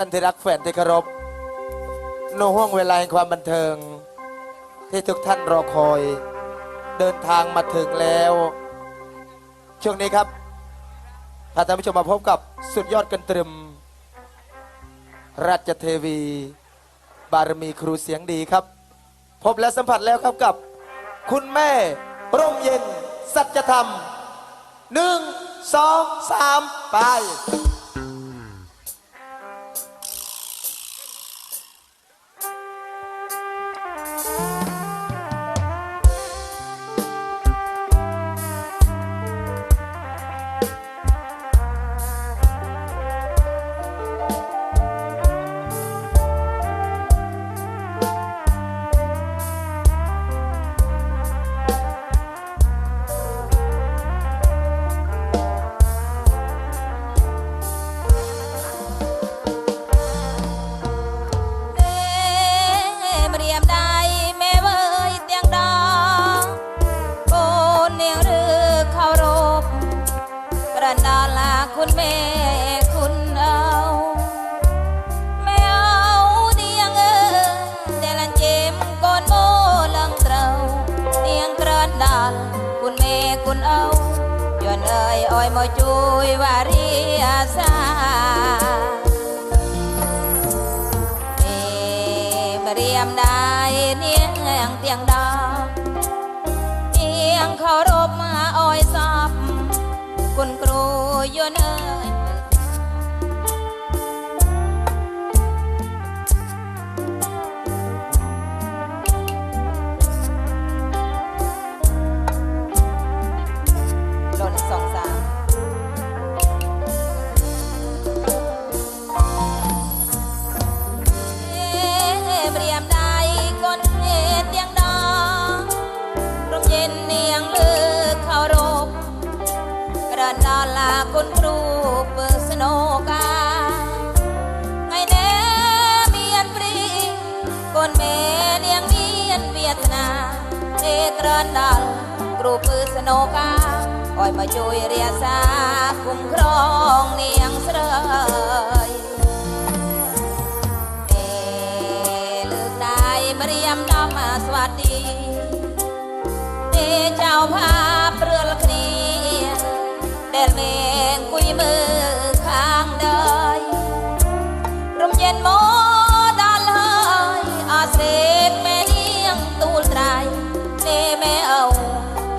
ท่านที่รักแฟนที่เคารพในห่วงเวลาแห่งความบันเทิง ที่ทุกท่านรอคอย เดินทางมาถึงแล้ว ช่วงนี้ครับพาท่านผู้ชมมาพบกับสุดยอดกันตรึม ราชเทวี บารมีครูเสียงดีครับ พบและสัมผัสแล้วครับกับ คุณแม่ ร่มเย็น สัจธรรมหนึ่งสองสามไป អោយមកជួយវារីអាសាអេបរៀមដៃនាងទៀងដងនាងខោរពអោយសពគុណគ្រូយនៅ เปรียมได้ก้นเอ็ดเตียงดองร่มเย็นเนียงเลือกเคารพกระดาลาคุณครูเปิดสโนกาไงแน่เมียนปรีก้นเมเนียงเมียนเวียดนาเอกระดาลครูปิดสโนกาคอยมาช่วยเรียสาคุ้มครองเนียงเสยเอ รียมดำมาสวัสดีเดเจ้าภาพเรือละคนีเดนเลงกุยมือข้างเดยร่มเย็นโมดาเลยอาเสกแม่เนียงตูลไตรเนแม่เอา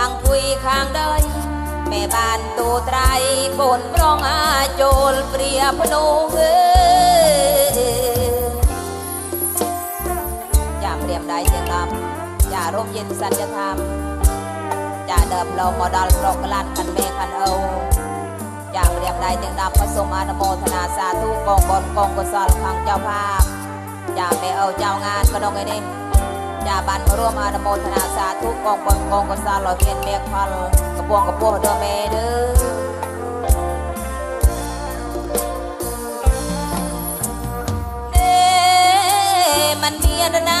อังคุยข้างเดยแม่บ้านตูไตรโกนปรองอาโจลเปรียพนูเออ เย็นสัจธรรมอย่าเดิมเรามอดอลโปรกลันคันเมคันเอาอย่าเรียบใดเจียงดำผสมอนุโมทนาสาธุกองบนกองกุศลขังเจ้าภาพอย่าไปเอาเจ้างานก็ดองไอ้นี่อย่าบันร่วมอนุโมทนาสาธุกองบนกองกุศลลอยเวียนเมียพันกระปวงกระปวงเด้อเมเด้อมันเมียนา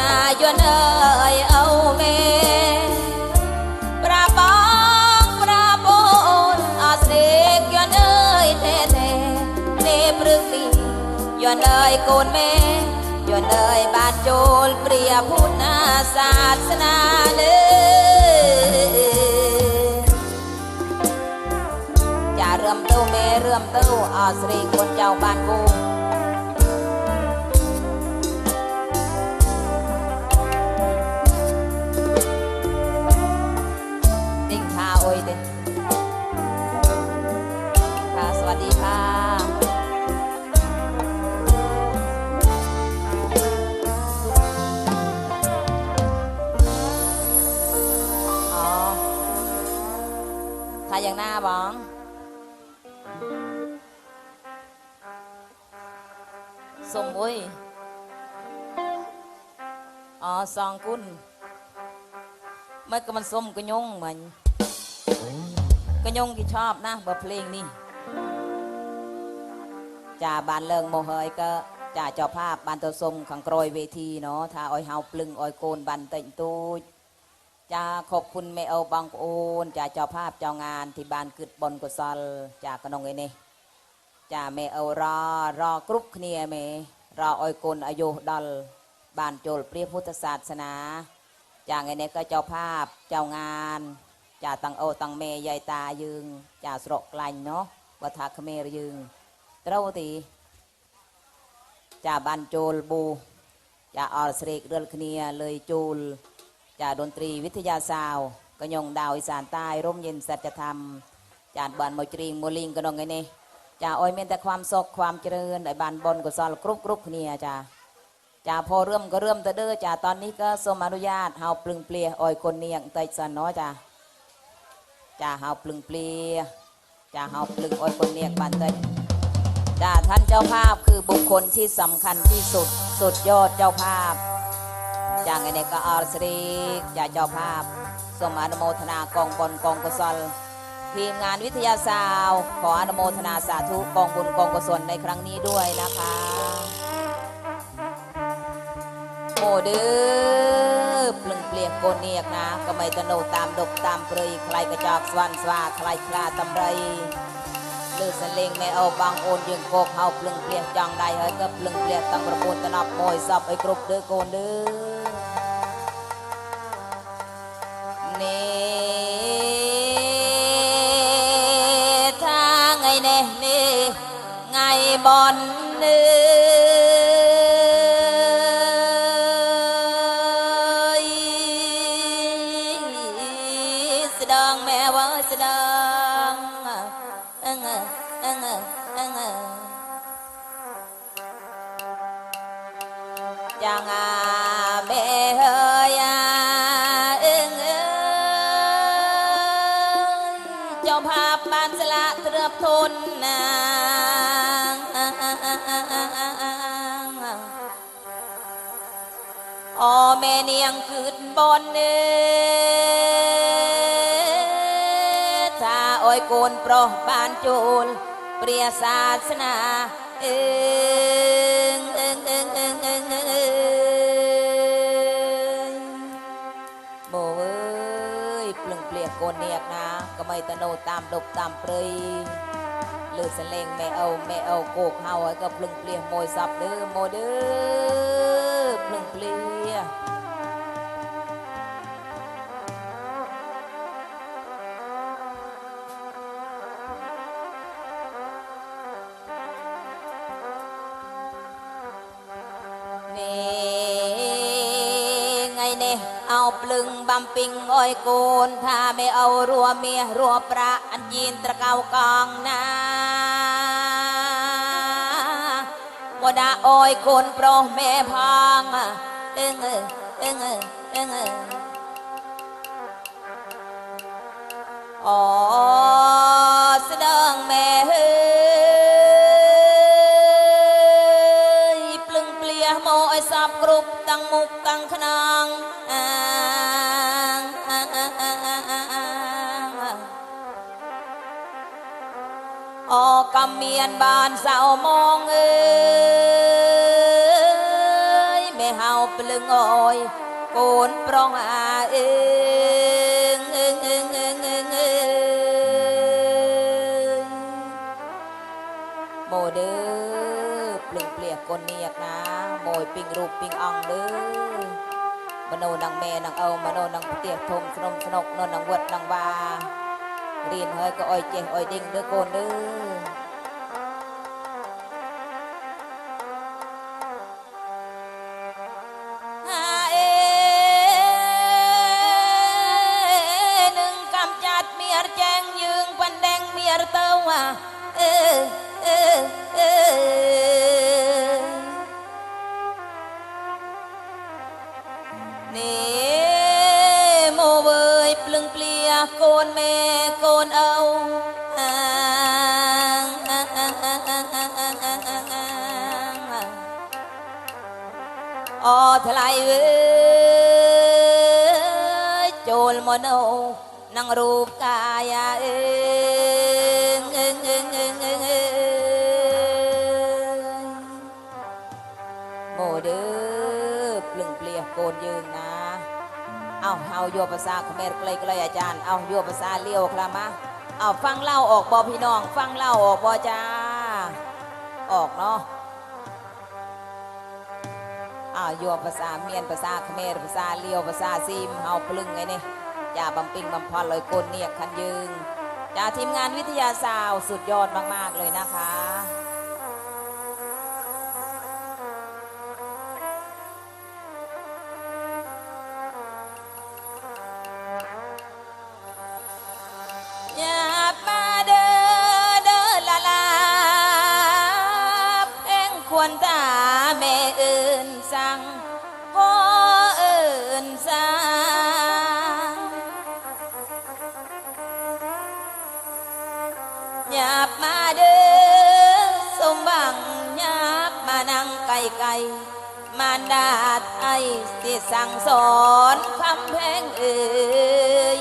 นายนเอ้ยเอาเมปราปองปราปนอาเสกยนเอ้ยเทเทเนปรึกลียนเอ้ยโกนเมยนเอ้ยบานโจลเปรียพุทธศาสนาเด้อย่าเรื่มเต้าเมเรื่มเต้าอาสรีคนเจ้าบ้านกู สวัสดีค่ะอ๋อถ้าอย่างหน้าบ้องสมอุ้ยอ๋อซองกุนมันก็มันส้มกระยงเหมือนกระยงที่ชอบนะบทเพลงนี่ จ่าบานเลิงโมเฮยก็จ่าเจ้าภาพบานตัวสมขังกรอยเวทีเนาะถ้าอ้อยเฮาปลึงอ้อยโกนบันเต็งตูดจะขอบคุณแม่เอาบางโอนจะเจ้าภาพเจ้างานที่บ้านกึดบนกุศลจากกนองเอเนี่จะแม่เอารอรอกรุ๊ปเคนียแม่รออ้อยโกลอายุดอลบ้านโจลเปรียพุทธศาสนาจ่าไงเนี่ยก็เจ้าภาพเจ้างานจะตังโอตังเมยายตายึงจะส ระกลันเนาะวัฒคเมรยึงเต้าตีจะบ้านโจลบูจะออสเรกเรือนเคนียเลยจูลจาดนตรีวิทยาศาสตร์กระยงดาวอีสานใต้ร่มเย็นสัจธรรมจานบานมวยจริงมลิงกระนองไงนี่จ่าอ้อยเมนแต่ความสกความเจริญไอ้บานบนก็ซอลกรุบกรุบเนี่ยจ้าจ่าพอเริ่มก็เริ่มแต่เด้อจ่าตอนนี้ก็สมอนุญาตเฮาปลึงเปลี่ยอ้อยคนเนียงไตสันเนาะจ้าจ่าเฮาปลึงเปลี่ย จะเฮาปลึงอ้อยคนเรียกบันเตยจ่าท่านเจ้าภาพคือบุคคลที่สำคัญที่สุด สุดยอดเจ้าภาพจางไงเนก็อารสรีจากเจ้าภาพ สมอนุโมทนากองบนกองกุศลทีมงานวิทยาศาสตร์ขออนุโมทนาสาธุกองบุญกองกุศลในครั้งนี้ด้วยนะคะ โอเดือปลึงเปลี่ยกโกเนียกนะก็ไม่ตะโนตามดกตามเปรีใครกระจอกสวันสว่าใครคลาตำไรลือสเลงไม่เอาบางโอนยึงโกกเฮาปลึงเปลี่ยกจังใดเฮ้ยก็ปลึงเปลี่ยกตั้งประมูลตะนับมอยซับไอ้กรุบเด้อโกนเด้อนี่ทางไงเน่นี่ไงบอนเนื้อ មុនណាអូមេនាងគឺតបនថាអើយកូនប្រុសបានចូលព្រះសាសនាអឺងអឺងអឺងអឺងអឺងអឺងបងអើយភ្លឹងភ្លៀកកូននាងណាកុំឲ្យតនោតាមដប់តាមព្រៃ ดบตามเปรยลือสเลงแม่เอาแม่เอาโกกเฮาไอ้ก็ปลึงเปลี่ยโมยสับเด้อโมเด้อปลึงเปลียกนี่ไงเนี่ยเอาปลึงบำปิงอ้อยโกนถ้าไม่เอารัวเมียรัวประอันยีนตะเกากองนา បដាអើយកូនប្រុសមេផាងអឹងអឹងអឹងអូស្ដងមេភ្លឹងភ្លៀមកឲ្យសាប់គ្រប់ទាំងមុខទាំងខ្នងអាអកំមានបានសៅមងអើ យកូនប្រុងអាអេងអេងអេងអេងអេងអេងម៉ូដឺភ្លឹងភ្លៀកូននៀកណាម៉យពីងរូបពីងអង្គលើមនុស្សនឹងមេនឹងអោមនុស្សនឹងផ្ទះធំក្នុងស្នុកនៅនឹងវត្តនឹងវារៀនហើយក៏អុយចេះអុយដេញទៅកូនលើ รูปกายเอ้ยเอ้ยเอ้ยเอ้ยเอ้ยเอ้ยโมเด้อปลึงเปลี่ยโกนยืนนะ เอาเอาโยภาษาขมรไกลไกลอาจารย์ เอาโยภาษาเลี้ยวคลามาเอาฟังเล่าออกบอพี่น้อง ฟังเล่าออกบอจ้า ออกเนาะอ้าโยภาษาเมียนภาษาเขมรภาษาเลี้ยวภาษาซีมเฮาปลึงไงเนี่อ ย่าบำปิงบำพรลอยกลเนียกคันยืงจาทีมงานวิทยาศาสตร์สุดยอดมาก ๆ เลยนะคะยามาเด้อเด้อละลาเพ่งควรตาแม่อื่นสั่งาดไอ้ที่สั่งสอนคำแพงเอ่ย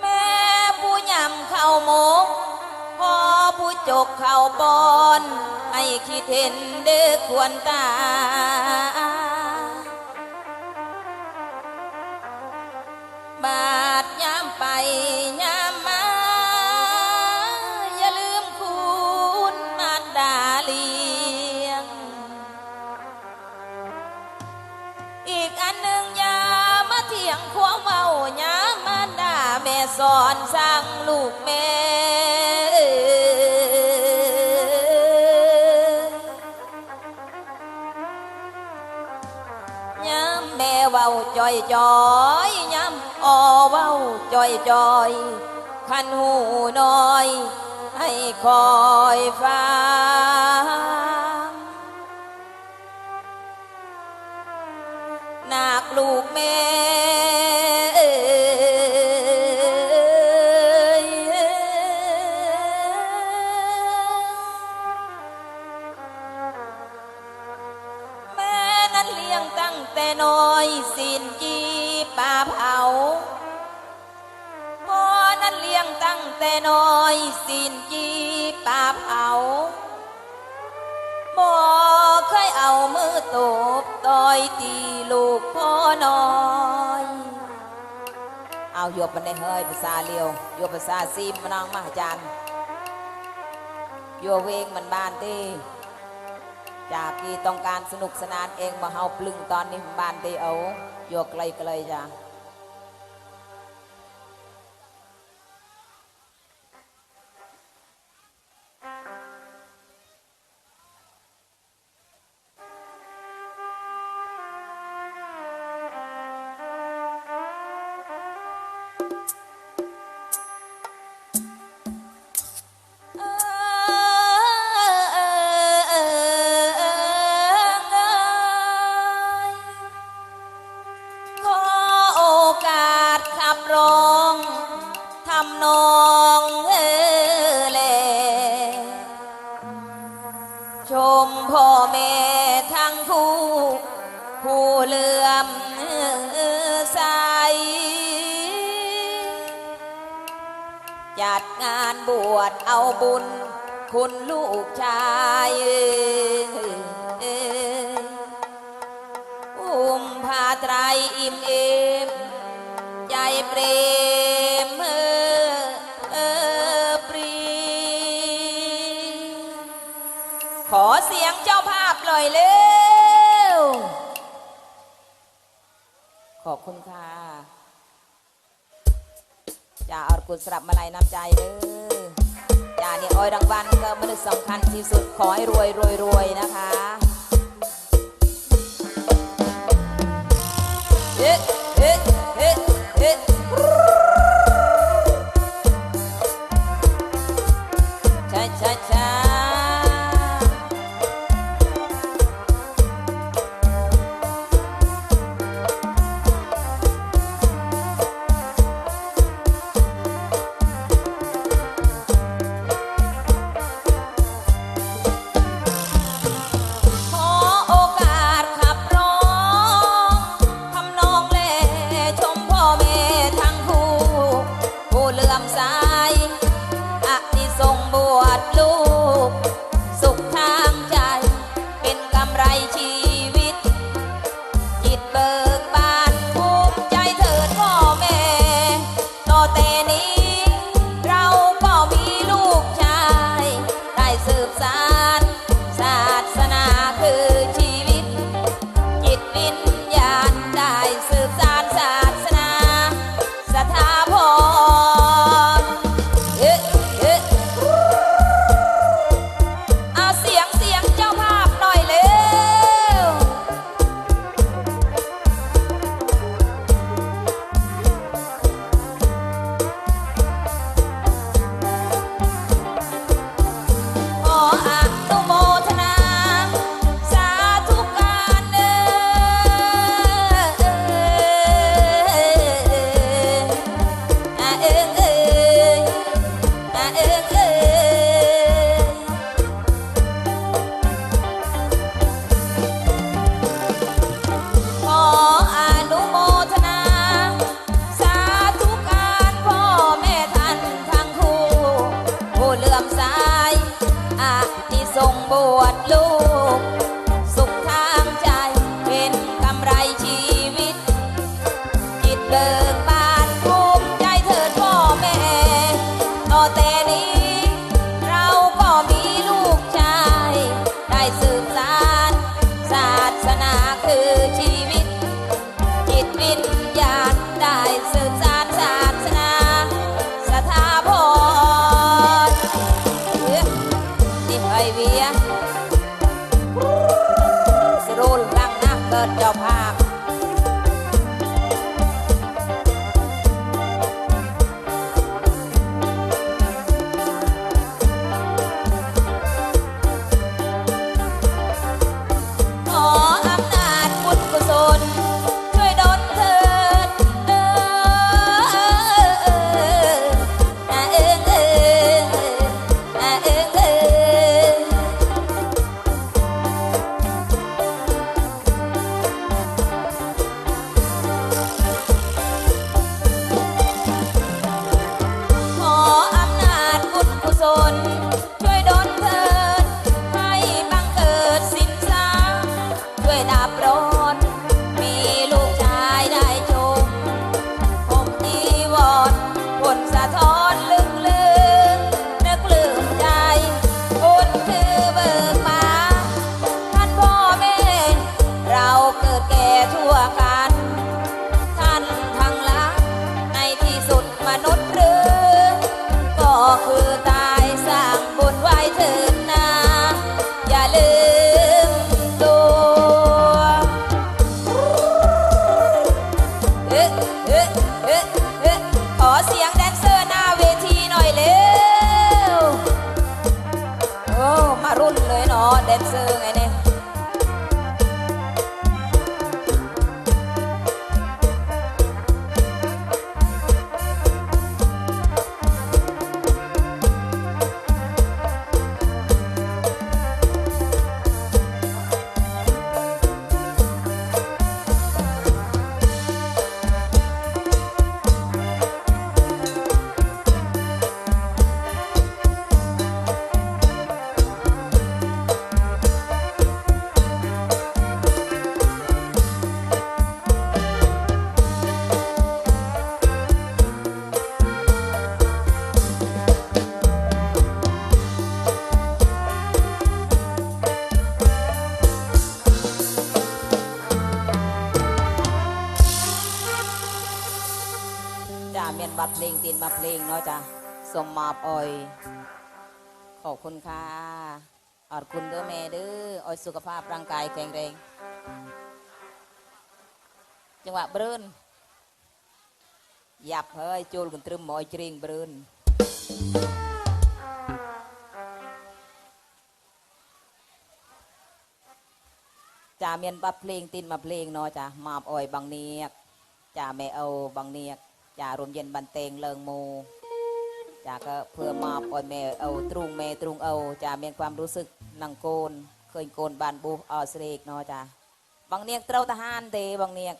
แม่ผู้ยำเข้าหมกพ่อผู้จกเข้าปอน ให้คิดเห็นเด้อควรตา อยจอยย้ำออเว้าจอยจอยขันหูน้อย ให้คอยฟัง มมาน้องมาอาจารย์โยเวงมันบ้านตีจากที่ต้องการสนุกสนานเองมาเฮาปลึงตอนนี้บ้านตีเอาโยไกลไกลๆจ้ะำนองเออแล ชมพ่อแม่ทั้งคู่ผู้เลื่อมใสจัดงานบวชเอาบุญ คุณลูกชายอุ้มผ้าไตรอิ่มเอมใจเปร น่อยเร็ว ขอบคุณค่ะจ่าอรกุลสลับมาลัยน้ำใจเด้อจ่าเนี่ยออยรางวัลก็มนุษย์สำคัญที่สุดขอให้รวยรวยรวยนะคะเฮ้เฮ้เฮ้เนมาเพลงเนาะจ้ะสมมาบออย ขอบคุณค่ะขอบคุณเด้อแม่เด้อออยสุขภาพร่างกายแข็งแรง จังหวะเบรืนหยับเฮ้ยจูลกันตรึมหมอยจริงเบรืนจ่าเมียนบัตรเพลงตีนมาเพลงเนาะจ้ะมาบออยบางเนียกจ่าแม่เอาบางเนียก จ่ารวมเย็นบันเตงเลิงโมจ่าก็เพื่อมาปล่อยแม่เอาตรุงแม่ตรุงเอาจ่ามีความรู้สึกนังโกน เคยโกนบานบุออสเรกเนาะจ่าบางเนียกเต้าทหารเตบางเนียก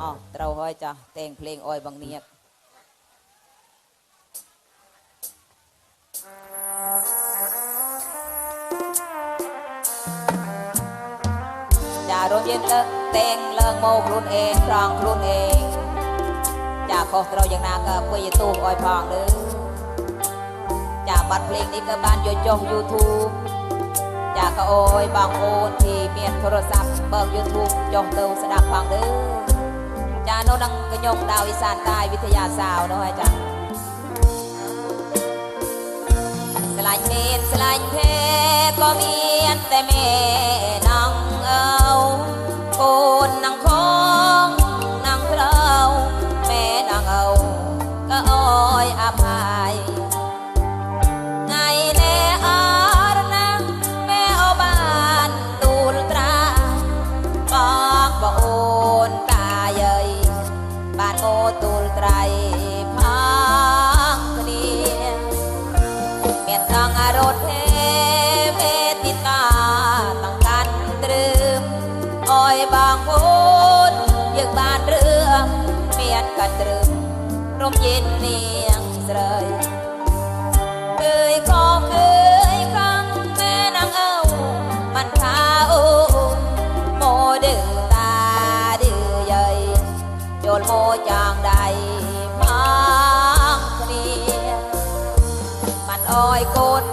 อ๋อเต้าห้อยจ้ะแต่งเพลงอ้อยบางเนี ខុសត្រូវយ៉ាងណាក៏ពុយទូឲ្យផងលើចាបាត់ភ្លេងនេះក៏បានយកចុះ YouTube ចាក៏អូយបងអូនទីមានទូរស័ព្ទបើក YouTube ចុះទៅស្ដាប់ផងលើចានោះនឹងកញោមដាវវិសានតាយវិទ្យាសាវនោះហើយចា្លាញ់មេនស្លាញ់ភេក៏មានតែមេនងអើកូននឹងខ ยนทางอารถเทเมติตาตั้งกันตรึมอ้อยบางพูนยึกบานเรื่องเมียนกันตรึมร่มเย็นเนียงเสย อ้อยโกนโปรง